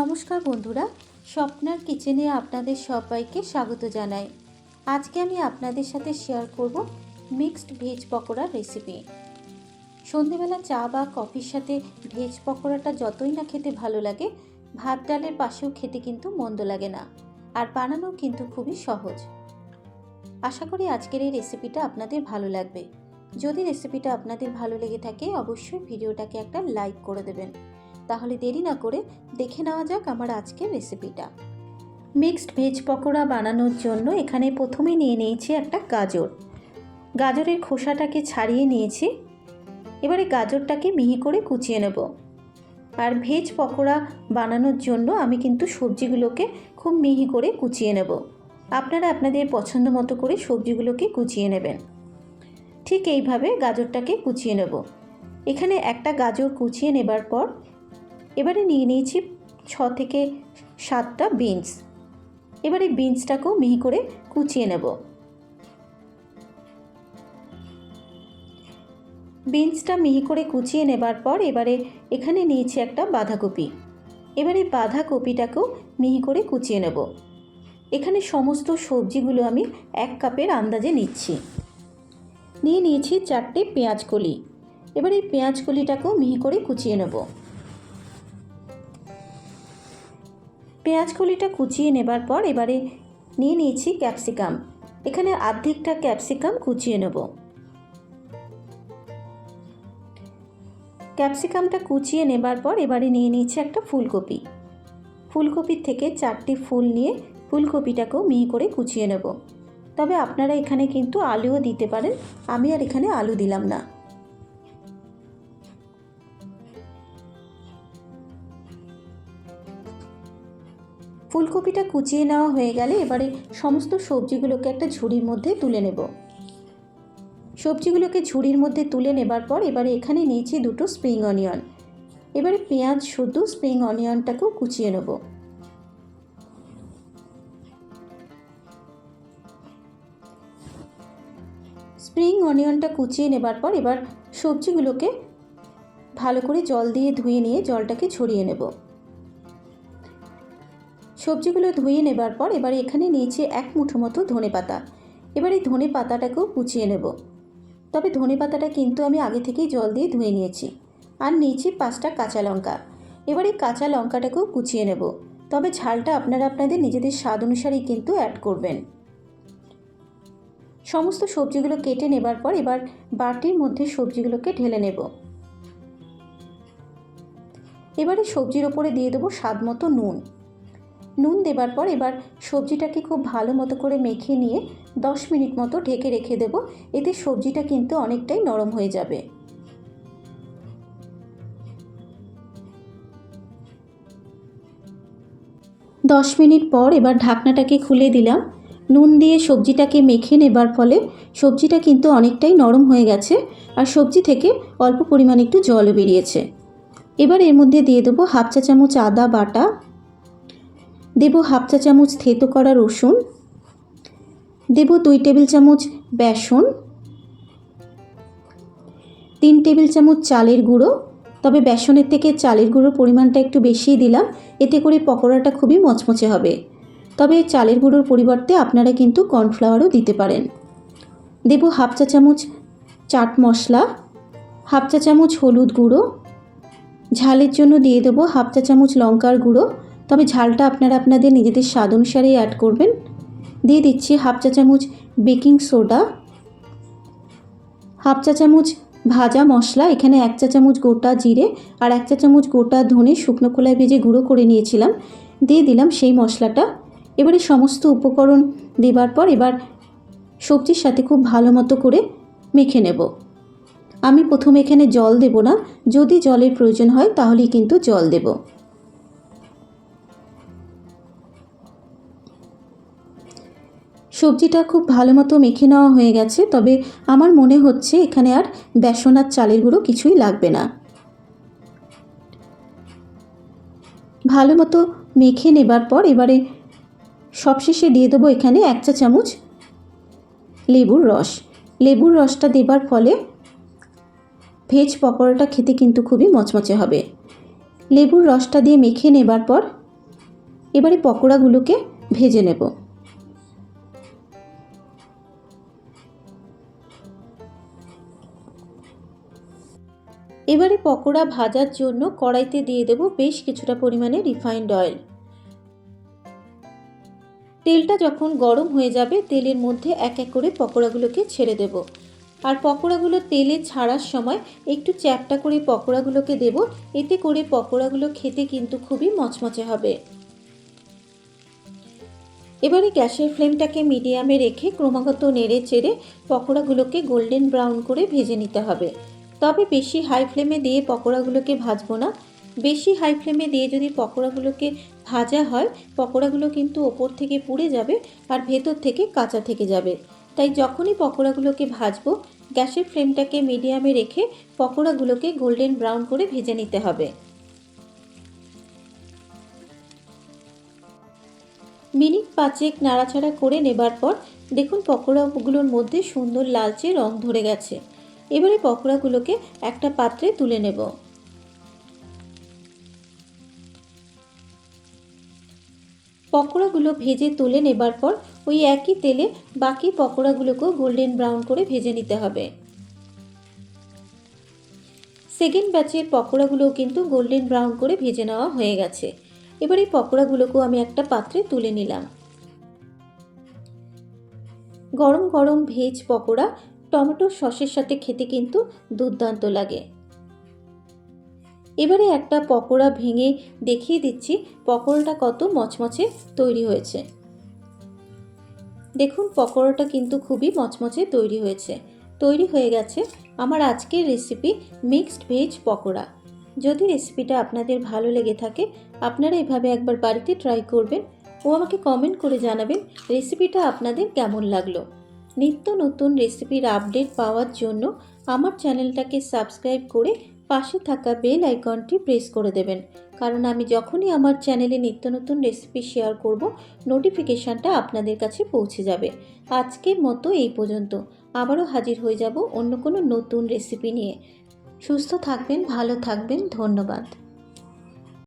নমস্কার বন্ধুরা, স্বপ্নার কিচেনে আপনাদের সবাইকে স্বাগত জানাই। আজকে আমি আপনাদের সাথে শেয়ার করব মিক্সড ভেজ পকোড়ার রেসিপি সন্ধেবেলা চা বা কফির সাথে ভেজ পকোড়াটা যতই না খেতে ভালো লাগে, ভাত ডালের পাশেও খেতে কিন্তু মন্দ লাগে না, আর বানানো কিন্তু খুবই সহজ। আশা করি আজকের এই রেসিপিটা আপনাদের ভালো লাগবে। যদি রেসিপিটা আপনাদের ভালো লেগে থাকে, অবশ্যই ভিডিওটাকে একটা লাইক করে দেবেন। তাহলে দেরি না করে দেখে নেওয়া যাক আমার আজকের রেসিপিটা মিক্সড ভেজ পকোড়া বানানোর জন্য এখানে প্রথমে নিয়ে নিয়েছি একটা গাজর। গাজরের খোসাটাকে ছাড়িয়ে নিয়েছি। এবারে গাজরটাকে মিহি করে কুচিয়ে নেব। আর ভেজ পকোড়া বানানোর জন্য আমি কিন্তু সবজিগুলোকে খুব মিহি করে কুচিয়ে নেব। আপনারা আপনাদের পছন্দ মতো করে সবজিগুলোকে কুচিয়ে নেবেন। ঠিক এইভাবে গাজরটাকে কুচিয়ে নেব। এখানে একটা গাজর কুচিয়ে নেবার পর এবারে নিয়ে নিয়েছি ছ থেকে সাতটা বিনস এবারে বিনসটাকেও মিহি করে কুচিয়ে নেব। বিনসটা মিহি করে কুচিয়ে নেবার পর এবারে এখানে নিয়েছি একটা বাঁধাকপি। এবারে বাঁধাকপিটাকেও মিহি করে কুচিয়ে নেব। এখানে সমস্ত সবজিগুলো আমি এক কাপের আন্দাজে নিচ্ছি। নিয়ে নিয়েছি চারটে পেঁয়াজ কলি। এবার এই পেঁয়াজ কলিটাকেও মিহি করে কুচিয়ে নেব। পেঁয়াজ কলিটা কুচিয়ে নেবার পর এবারে নিয়ে নিয়েছি ক্যাপসিকাম। এখানে আর্ধেকটা ক্যাপসিকাম কুচিয়ে নেব। ক্যাপসিকামটা কুচিয়ে নেবার পর এবারে নিয়ে নিয়েছি একটা ফুলকপি। ফুলকপির থেকে চারটি ফুল নিয়ে ফুলকপিটাকেও মিহি করে কুচিয়ে নেব। তবে আপনারা এখানে কিন্তু আলুও দিতে পারেন। আমি আর এখানে আলু দিলাম না। ফুলকপিটা কুচিয়ে নেওয়া হয়ে গেলে এবারে সমস্ত সবজিগুলোকে একটা ঝুড়ির মধ্যে তুলে নেব। সবজিগুলোকে ঝুড়ির মধ্যে তুলে নেবার পর এবারে এখানে নিয়েছি দুটো স্প্রিং অনিয়ন। এবারে পেঁয়াজ শুধু স্প্রিং অনিয়নটাকেও কুচিয়ে নেব। স্প্রিং অনিয়নটা কুচিয়ে নেবার পর এবার সবজিগুলোকে ভালো করে জল দিয়ে ধুয়ে নিয়ে জলটাকে ছড়িয়ে নেব। সবজিগুলো ধুয়ে নেবার পর এবারে এখানে নিয়েছি এক মুঠো মতো ধনে পাতা। এবার এই ধনে পাতাটাকেও কুচিয়ে নেব। তবে ধনে পাতাটা কিন্তু আমি আগে থেকেই জল দিয়ে ধুয়ে নিয়েছি। আর নিয়েছি পাঁচটা কাঁচা লঙ্কা। এবার এই কাঁচা লঙ্কাটাকেও কুচিয়ে নেব। তবে ঝালটা আপনারা আপনাদের নিজেদের স্বাদ অনুসারেই কিন্তু অ্যাড করবেন। সমস্ত সবজিগুলো কেটে নেবার পর এবার বাটির মধ্যে সবজিগুলোকে ঢেলে নেব। এবারে সবজির ওপরে দিয়ে দেবো স্বাদ মতো নুন। নুন দেবার পর এবার সবজিটাকে খুব ভালো মতো করে মেখে নিয়ে দশ মিনিট মতো ঢেকে রেখে দেব। এতে সবজিটা কিন্তু অনেকটাই নরম হয়ে যাবে। দশ মিনিট পর এবার ঢাকনাটাকে খুলে দিলাম। নুন দিয়ে সবজিটাকে মেখে নেবার ফলে সবজিটা কিন্তু অনেকটাই নরম হয়ে গেছে আর সবজি থেকে অল্প পরিমাণে একটু জলও বেরিয়েছে। এবার এর মধ্যে দিয়ে দেবো হাফ চা চামচ আদা বাটা দেব হাফ চা চামচ থেতো করা রসুন, দেব দুই টেবিল চামচ বেসন, তিন টেবিল চামচ চালের গুঁড়ো। তবে বেসনের থেকে চালের গুঁড়োর পরিমাণটা একটু বেশিই দিলাম, এতে করে পকোড়াটা খুবই মচমচে হবে। তবে চালের গুঁড়োর পরিবর্তে আপনারা কিন্তু কর্নফ্লাওয়ারও দিতে পারেন। দেব হাফ চা চামচ চাট মশলা, হাফ চা চামচ হলুদ গুঁড়ো, ঝালের জন্য দিয়ে দেবো হাফ চা চামচ লঙ্কার গুঁড়ো তবে ঝালটা আপনারা আপনাদের নিজেদের স্বাদ অনুসারেই অ্যাড করবেন। দিয়ে দিচ্ছি হাফ চা চামচ বেকিং সোডা হাফ চা চামচ ভাজা মশলা, এখানে এক চা চামচ গোটা জিরে আর এক চা চামচ গোটা ধনে শুকনো খোলায় ভেজে গুঁড়ো করে নিয়েছিলাম। দিয়ে দিলাম সেই মশলাটা। এবারে সমস্ত উপকরণ দেবার পর এবার সবজির সাথে খুব ভালো মতো করে মেখে নেব। আমি প্রথমে এখানে জল দেব না। যদি জলের প্রয়োজন হয় তাহলেই কিন্তু জল দেব। সবজিটা খুব ভালো মতো মেখে নেওয়া হয়ে গেছে, তবে আমার মনে হচ্ছে এখানে আর বেসন আর চালের গুঁড়ো কিছুই লাগবে না। ভালো মতো মেখে নেবার পর এবারে সবশেষে দিয়ে দেবো এখানে এক চা চামচ লেবুর রস। লেবুর রসটা দেবার ফলে ভেজ পকোড়াটা খেতে কিন্তু খুবই মচমচে হবে। লেবুর রসটা দিয়ে মেখে নেবার পর এবারে পকোড়াগুলোকে ভেজে নেব। এবারে পকোড়া ভাজার জন্য কড়াইতে দিয়ে দেব বেশ কিছুটা পরিমাণে রিফাইন্ড অয়েল তেলটা যখন গরম হয়ে যাবে, তেলের মধ্যে এক এক করে পকোড়াগুলোকে ছেড়ে দেব। আর পকোড়াগুলো তেলে ছাড়ার সময় একটু চ্যাপটা করে পকোড়াগুলোকে দেব। এতে করে পকোড়াগুলো খেতে কিন্তু খুবই মচমচে হবে। এবারে গ্যাসের ফ্লেমটাকে মিডিয়ামে রেখে ক্রমাগত নেড়ে চেড়ে পকোড়াগুলোকে গোল্ডেন ব্রাউন করে ভেজে নিতে হবে। তবে বেশি হাই ফ্লেমে দিয়ে পকোড়াগুলোকে ভাজবো না। বেশি হাই ফ্লেমে দিয়ে যদি পকোড়াগুলোকে ভাজা হয়, পকোড়াগুলো কিন্তু ওপর থেকে পুড়ে যাবে আর ভেতর থেকে কাঁচা থেকে যাবে। তাই যখনই পকোড়াগুলোকে ভাজবো, গ্যাসের ফ্লেমটাকে মিডিয়ামে রেখে পকোড়াগুলোকে গোল্ডেন ব্রাউন করে ভেজে নিতে হবে। মিনিট পাঁচেক নাড়াচাড়া করে নেবার পর দেখুন পকোড়াগুলোর মধ্যে সুন্দর লালচে রং ধরে গেছে। এবারে পকোড়াগুলোকে একটা পাত্রে তুলে নেব। পকোড়াগুলো ভেজে তুলে নেবার পর ওই একই তেলে বাকি পকোড়াগুলোকেও গোল্ডেন ব্রাউন করে ভেজে নিতে হবে। সেকেন্ড ব্যাচের পকোড়াগুলোও কিন্তু গোল্ডেন ব্রাউন করে ভেজে নেওয়া হয়ে গেছে। এবার এই পকোড়াগুলোকেও আমি একটা পাত্রে তুলে নিলাম। গরম গরম ভেজ পকোড়া টমেটো সসের সাথে খেতে কিন্তু দুর্দান্ত লাগে। এবারে একটা পকোড়া ভেঙে দেখিয়ে দিচ্ছি পকোড়াটা কত মচমচে তৈরি হয়েছে। দেখুন, পকোড়াটা কিন্তু খুবই মচমচে তৈরি হয়েছে। তৈরি হয়ে গেছে আমার আজকের রেসিপি মিক্সড ভেজ পকোড়া। যদি রেসিপিটা আপনাদের ভালো লেগে থাকে, আপনারা এভাবে একবার বাড়িতে ট্রাই করবেন ও আমাকে কমেন্ট করে জানাবেন রেসিপিটা আপনাদের কেমন লাগল। নিত্য নতুন রেসিপির আপডেট পাওয়ার জন্য আমার চ্যানেলটাকে সাবস্ক্রাইব করে পাশে থাকা বেল আইকনটি প্রেস করে দেবেন। কারণ আমি যখনই আমার চ্যানেলে নিত্য নতুন রেসিপি শেয়ার করব নোটিফিকেশানটা আপনাদের কাছে পৌঁছে যাবে। আজকের মতো এই পর্যন্ত। আবারও হাজির হয়ে যাব অন্য কোনো নতুন রেসিপি নিয়ে। সুস্থ থাকবেন, ভালো থাকবেন, ধন্যবাদ।